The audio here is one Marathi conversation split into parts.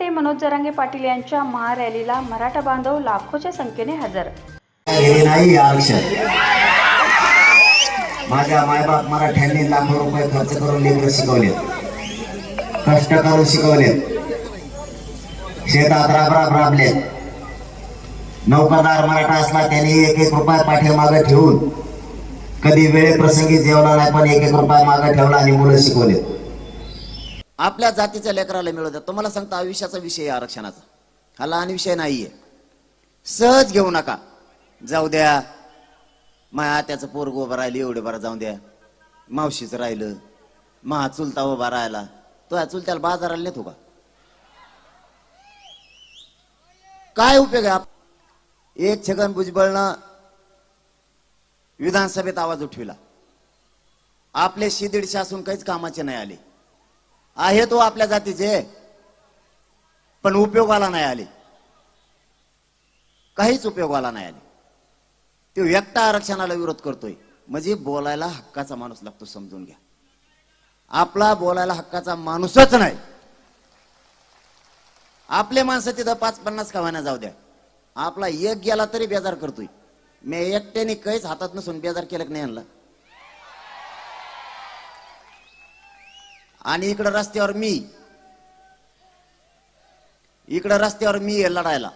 मनोज जरांगे पाटील यांच्या महारॅलीला मराठा बांधव लाखोच्या संख्येने हजर. हे नाही आरक्षण. माझ्या मायबाप मराठ्यांनी लाखो रुपये खर्च करून लेकर शिकवले कष्ट करून शिकवले शेतात राब राब राबले नौकादार मराठा असला त्यांनी एक एक रुपया पाठीमागे ठेवून कधी वेळे प्रसंगी जेवला नाही पण एक एक रुपया मागे ठेवला आणि मुलं शिकवले आपल्या जातीच्या लेकराला मिळवतात. तुम्हाला सांगतो आयुष्याचा विषय आरक्षणाचा. हा लहान विषय नाहीये. सहज घेऊ नका. जाऊ द्या. माया त्याचं पोरग उभं राहिलं एवढे बरं जाऊ द्या. मावशीचं राहिलं. महा चुलता उभा राहिला. तो या चुलत्याला बाजाराला नेतो का? काय उपयोग आहे एक छगन भुजबळनं विधानसभेत आवाज उठविला. आपले शिदीड असून काहीच कामाचे नाही आले. आहे तो आपल्या जातीचे. पण उपयोगाला नाही आले. काहीच उपयोगाला नाही आले. तो एकटा आरक्षणाला विरोध करतोय. म्हणजे बोलायला हक्काचा माणूस लागतो समजून घ्या. आपला बोलायला हक्काचा माणूसच नाही. आपले माणसं तिथं पाच पन्नास खावाना जाऊ द्या. आपला एक गेला तरी बेजार करतोय. मी एकट्याने काहीच हातात नसून बेजार केलं की नाही आणला? आणि इकडं रस्त्यावर मी. इकडं रस्त्यावर मी आहे लढायला.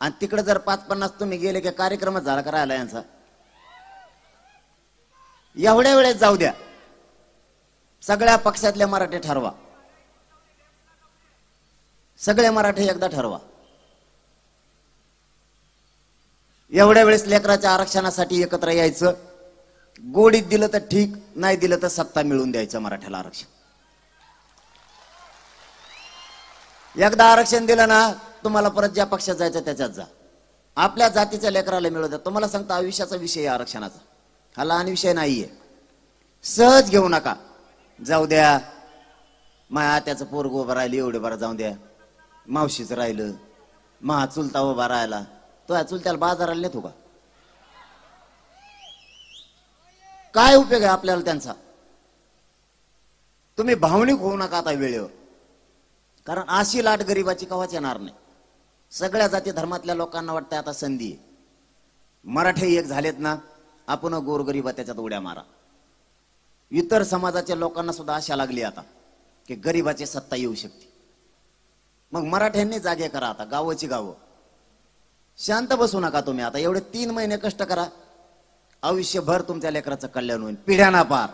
आणि तिकडे जर पाच पन्नास तुम्ही गेले की कार्यक्रमच झाला करायला यांचा? एवढ्या वेळेस जाऊ द्या. सगळ्या पक्षातले मराठी ठरवा. सगळे मराठे एकदा ठरवा. एवढ्या वेळेस लेकराच्या आरक्षणासाठी एकत्र यायचं. गोडीत दिलं तर ठीक नाही दिलं तर सत्ता मिळवून द्यायचं मराठ्याला आरक्षण. एकदा आरक्षण दिलं ना तुम्हाला परत ज्या पक्षात जायचं त्याच्यात जा. आपल्या जातीच्या लेकराला मिळवतात तुम्हाला सांगतो आयुष्याचा विषय आरक्षणाचा. हा लहान विषय नाहीये. सहज घेऊ नका. जाऊ द्या. माया त्याचं पोरग उभं राहिलं एवढे बरं जाऊ द्या. मावशीचं राहिलं. महा चुलता उभा राहिला. तो या चुलत्याला बाजाराला नेतो का? काय उपयोग आहे आपल्याला त्यांचा? तुम्ही भावनिक होऊ नका आता वेळेवर. कारण अशी लाट गरिबाची कवाच येणार नाही. सगळ्या जाती धर्मातल्या लोकांना वाटतं आता संधी आहे. मराठे एक झालेत ना आपण गोरगरिबा त्याच्यात उड्या मारा. इतर समाजाच्या लोकांना सुद्धा आशा लागली आता की गरिबाची सत्ता येऊ शकते. मग मराठ्यांनी जागे करा आता गावाची गावं. शांत बसू नका तुम्ही आता एवढे तीन महिने कष्ट करा. आयुष्यभर तुमच्या लेकराचं कल्याण होईल. पिढ्याना पार.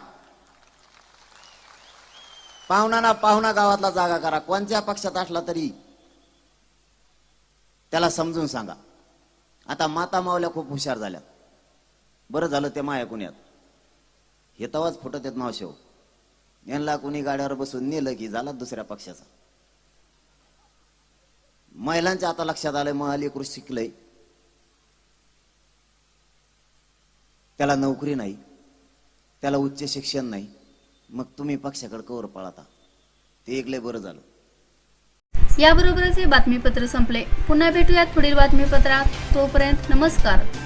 पाहुणा पाहुणा गावातला जागा करा. कोणत्या पक्षात असला तरी त्याला समजून सांगा. आता माता मावल्या खूप हुशार झाल्या. बरं झालं ते माया कुण्यात हे तवाच फुटत येत मावशेव यांना कुणी गाड्यावर बसून नेलं की झाला दुसऱ्या पक्षाचा. महिलांच्या आता लक्षात आलंय मग अलीकृत शिकलंय. त्याला नोकरी नाही. त्याला उच्च शिक्षण नाही. मग तुम्ही पक्षाकडे कवर पळाता. ते एक बरं झालं. याबरोबरच हे बातमीपत्र संपले. पुन्हा भेटूयात पुढील बातमीपत्रात. तोपर्यंत नमस्कार.